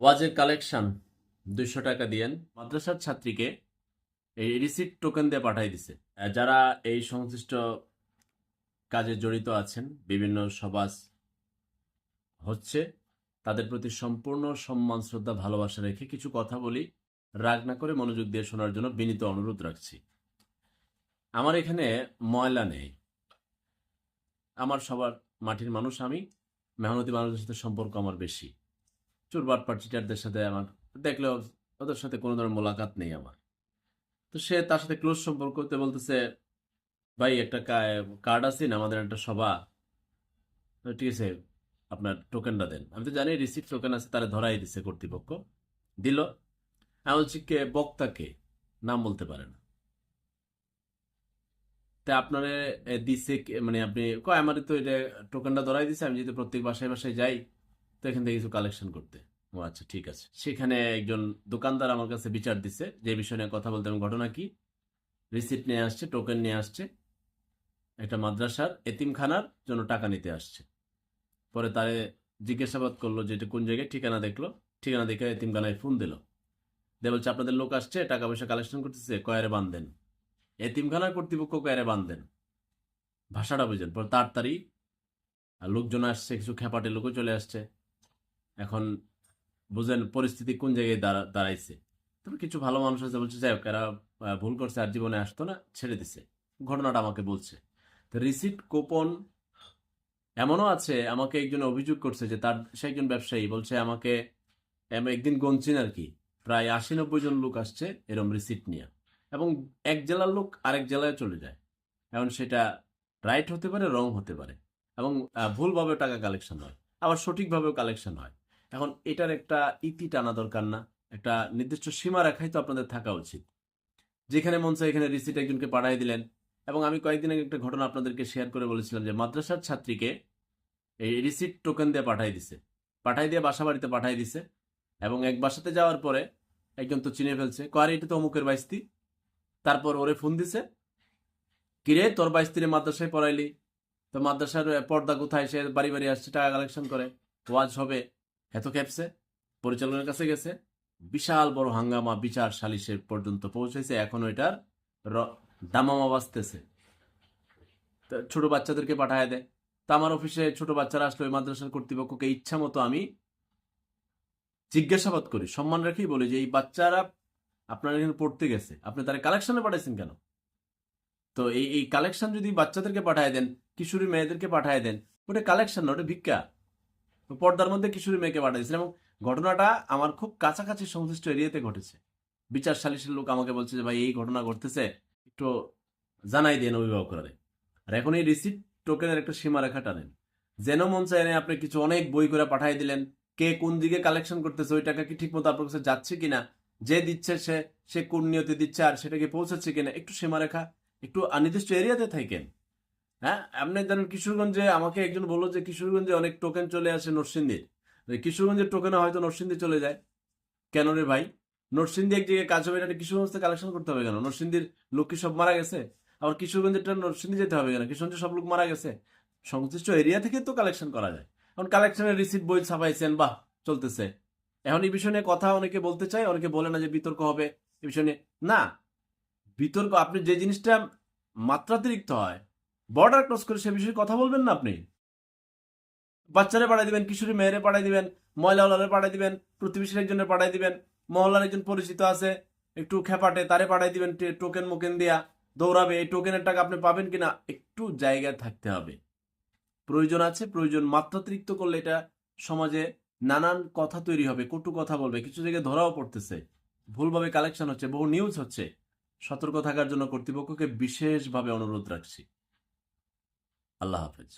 ওয়াজের কালেকশন দুইশো টাকা দিয়েন। মাদ্রাসার ছাত্রীকে এই রিসিপ্ট টোকেন দিয়ে পাঠাই দিছে। যারা এই সংশ্লিষ্ট কাজে জড়িত আছেন, বিভিন্ন সমাজ হচ্ছে, তাদের প্রতি সম্পূর্ণ সম্মান, শ্রদ্ধা, ভালোবাসা রেখে কিছু কথা বলি, রাগ না করে মনোযোগ দিয়ে শোনার জন্য বিনীত অনুরোধ রাখছি। আমার এখানে ময়লা নেই। আমার সবার মাটির মানুষ আমি, মেহনতি মানুষের সাথে সম্পর্ক আমার বেশি। চুরবাট পার্টিটারদের সাথে আমার, দেখলেও ওদের সাথে কোনো ধরনের মোলাকাত নেই আমার। তো সে তার সাথে ক্লোজ সম্পর্ক করতে বলতেছে, ভাই, একটা কার্ড আছে না, আমাদের একটা সভা। ঠিক আছে, আপনার টোকেনটা দেন। আমি তো জানি রিসিপ্ট টোকেন আছে, তারা ধরাই দিছে কর্তৃপক্ষ। দিল। আমি বলছি, কে বক্তাকে নাম বলতে পারে না। তা আপনারে দিছে মানে আপনি, কয়, আমার তো এটা টোকেনটা ধরাই দিছে, আমি যদি প্রত্যেক বাসায় বাসায় যাই তো এখান থেকে কিছু কালেকশন করতে। ও আচ্ছা ঠিক আছে। সেখানে একজন দোকানদার আমার কাছে বিচার দিছে যে বিষয় নিয়ে কথা বলতে ঘটনা কি। রিসিপ্ট নিয়ে আসছে টোকেন নিয়ে আসছে, একটা মাদ্রাসার এতিমখানার জন্য টাকা নিতে আসছে। পরে তারে জিজ্ঞাসাবাদ করল যে এটা কোন জায়গায়? ঠিকানা দেখল। ঠিকানা দেখে এতিমখানায় ফোন দিল। দিয়ে বলছে, আপনাদের লোক আসছে, টাকা পয়সা কালেকশন করতেছে, কয়ারে বান্ধেন এতিমখানার কর্তৃপক্ষ কয়ারে বান্ধেন ভাষাটা বুঝেন। পরে তাড়াতাড়ি আর লোকজন আসছে, কিছু খেপাটে লোকও চলে আসছে। এখন বুঝেন পরিস্থিতি কোন জায়গায় দাঁড়া, দাঁড়াইছে। তবে কিছু ভালো মানুষ আছে, বলছে, যাই হোক, এরা ভুল করছে, আর জীবনে আসতো না, ছেড়ে দিছে। ঘটনাটা আমাকে বলছে। তো রিসিপ্ট কুপন এমনও আছে, আমাকে একজন অভিযোগ করছে যে তার, সে একজন ব্যবসায়ী, বলছে, আমাকে একদিন গঞ্চিন আর কি, প্রায় আশি নব্বই জন লোক আসছে এরম রিসিপ্ট নিয়ে। এবং এক জেলার লোক আরেক জেলায় চলে যায়। এখন সেটা রাইট হতে পারে রং হতে পারে। এবং ভুলভাবে টাকা কালেকশন হয়। আবার সঠিকভাবেও কালেকশন হয়। এখন এটার একটা ইতি টানা দরকার না। একটা নির্দিষ্ট সীমা রেখাই তো আপনাদের থাকা উচিত। যেখানে মন চায় এখানে রিসিট একজনকে পাঠিয়ে দিলেন। এবং আমি কয়েকদিন আগে একটা ঘটনা আপনাদেরকে শেয়ার করে বলেছিলাম যে, মাদ্রাসার ছাত্রীকে এই রিসিট টোকেন দিয়ে পাঠাই দিছে। পাঠাই দিয়ে বাসা বাড়িতে পাঠাই দিছে। এবং এক বাসাতে যাওয়ার পরে একজন তো চিনে ফেলছে কয়ারে এটা তো অমুকের বাইস্তি তারপর ওরে ফোন দিছে কিরে তোর বাইস্তিরে মাদ্রাসায় পড়াইলি? তো মাদ্রাসার পর্দা কোথায়? সে বাড়ি বাড়ি আসছে, টাকা কালেকশন করে। ওয়াজ হবে। এত ক্যাপসে? পরিচালকের কাছে গেছে। বিশাল বড় হাঙ্গামা, বিচার সালিশের পর্যন্ত পৌঁছেছে। এখনও এটার দামামা বাজতেছে। তা ছোট বাচ্চাদেরকে পাঠায় দেয়। তা আমার অফিসে ছোট বাচ্চারা আসলে ওই মাদ্রাসার কর্তৃপক্ষকে ইচ্ছা মতো আমি জিজ্ঞাসাবাদ করি, সম্মান রেখেই বলি যে, এই বাচ্চারা আপনার এখানে পড়তে গেছে। আপনি তারা কালেকশনে পাঠাইছেন কেন? তো এই এই কালেকশন যদি বাচ্চাদেরকে পাঠায় দেন, কিশোরী মেয়েদেরকে পাঠায় দেন, ওটা কালেকশন না ওটা ভিক্ষা। পর্দার মধ্যে কিশোরী মেয়েকে পাঠিয়েছেন এবং ঘটনাটা আমার খুব কাছাকাছি সংশ্লিষ্ট এরিয়াতে ঘটেছে। বিচার সালিশের লোক আমাকে বলছে যে, ভাই, এই ঘটনা ঘটতেছে। একটু জানাই দেন অভিভাবকরা আর এখন এই রিসিপ্ট টোকেনের একটা সীমারেখা টানেন। যেন মন চায় আপনি কিছু অনেক বই করে পাঠিয়ে দিলেন। কে কোন দিকে কালেকশন করতেছে ওই টাকা কি ঠিক মতো আপনার কাছে যাচ্ছে কিনা? যে দিচ্ছে সে সে কোন নিয়তে দিচ্ছে আর সেটাকে পৌঁছাচ্ছে কিনা? একটু সীমারেখা, একটু নির্দিষ্ট এরিয়াতে থাকেন। হ্যাঁ আপনি জানেন কিশোরগঞ্জে আমাকে একজন বলল যে কিশোরগঞ্জে অনেক টোকেন চলে আসে নরসিংদীর। কিশোরগঞ্জের টোকেনে হয়তো নরসিংদী চলে যায়। কেন রে ভাই? নরসিংদী এক জায়গায় কাজ হবে এটা কিশোরগঞ্জ থেকে কালেকশন করতে হবে কেন? নরসিংদীর লোক কি সব মারা গেছে। আবার কিশোরগঞ্জের কিশোরগঞ্জেরটা নরসিংদী যেতে হবে কেন? কিশোরগঞ্জে সব লোক মারা গেছে। সংশ্লিষ্ট এরিয়া থেকে তো কালেকশন করা যায়। এখন কালেকশনের রিসিপ্ট বই ছাপাইছেন, বাহ, চলতেছে। এখন এই বিষয় নিয়ে কথা অনেকে বলতে চায়, অনেকে বলে না যে বিতর্ক হবে। এই বিষয় নিয়ে না, বিতর্ক, আপনি যে জিনিসটা মাত্রাতিরিক্ত হয় বর্ডার ক্রস করে সে বিষয়ে কথা বলবেন না আপনি? বাচ্চারে পাঠাই দিবেন, কিশোরী মেয়েরে পাঠাই দিবেন ময়লাওয়ালারে পাঠাই দিবেন, প্রতিবেশীর একজনের পাঠাই দিবেন, মহল্লার একজন পরিচিত আছে, একটু খেপাটে তারে পাঠাই দিবেন টোকেন মোকেন দিয়া দৌড়াবে। এই টোকেনের টাকা আপনি পাবেন কিনা একটু জায়গায় থাকতে হবে। প্রয়োজন আছে, প্রয়োজন মাত্রাতিরিক্ত করলে এটা সমাজে নানান কথা তৈরি হবে, কটু কথা বলবে, কিছু জায়গায় ধরাও পড়তেছে। ভুলভাবে কালেকশন হচ্ছে, বহু নিউজ হচ্ছে। সতর্ক থাকার জন্য কর্তৃপক্ষকে বিশেষভাবে অনুরোধ রাখছি। আল্লাহ হাফেজ